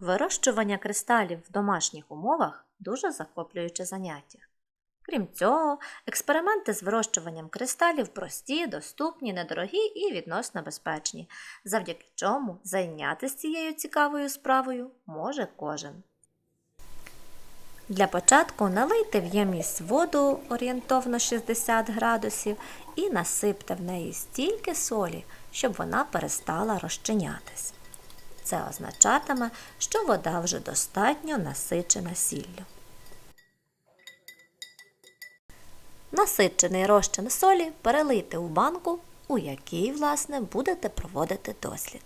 Вирощування кристалів в домашніх умовах дуже захоплююче заняття. Крім цього, експерименти з вирощуванням кристалів прості, доступні, недорогі і відносно безпечні, завдяки чому зайнятися цією цікавою справою може кожен. Для початку налийте в ємність воду орієнтовно 60 градусів і насипте в неї стільки солі, щоб вона перестала розчинятись. Це означатиме, що вода вже достатньо насичена сіллю. Насичений розчин солі перелийте у банку, у якій, власне, будете проводити дослід.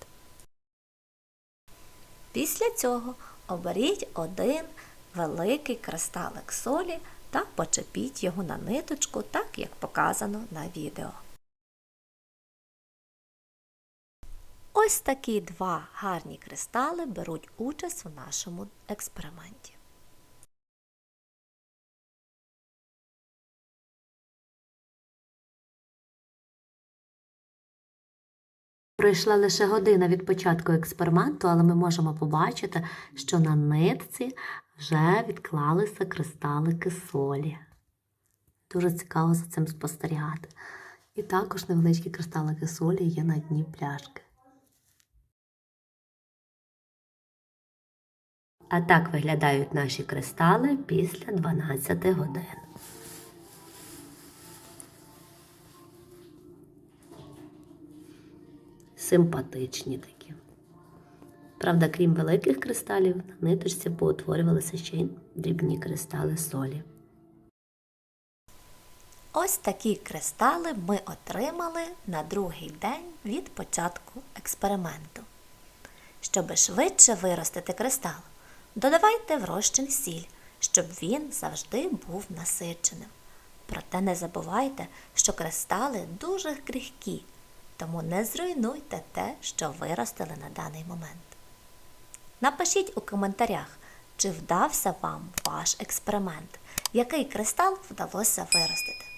Після цього оберіть один великий кристалик солі та почепіть його на ниточку, так як показано на відео. Ось такі два гарні кристали беруть участь у нашому експерименті. Пройшла лише година від початку експерименту, але ми можемо побачити, що на нитці вже відклалися кристалики солі. Дуже цікаво за цим спостерігати. І також невеличкі кристалики солі є на дні пляшки. А так виглядають наші кристали після 12 годин. Симпатичні такі. Правда, крім великих кристалів, на ниточці поутворювалися ще й дрібні кристали солі. Ось такі кристали ми отримали на другий день від початку експерименту. Щоби швидше виростити кристал, додавайте в сіль, щоб він завжди був насиченим. Проте не забувайте, що кристали дуже крихкі, тому не зруйнуйте те, що виростили на даний момент. Напишіть у коментарях, чи вдався вам ваш експеримент, який кристал вдалося виростити.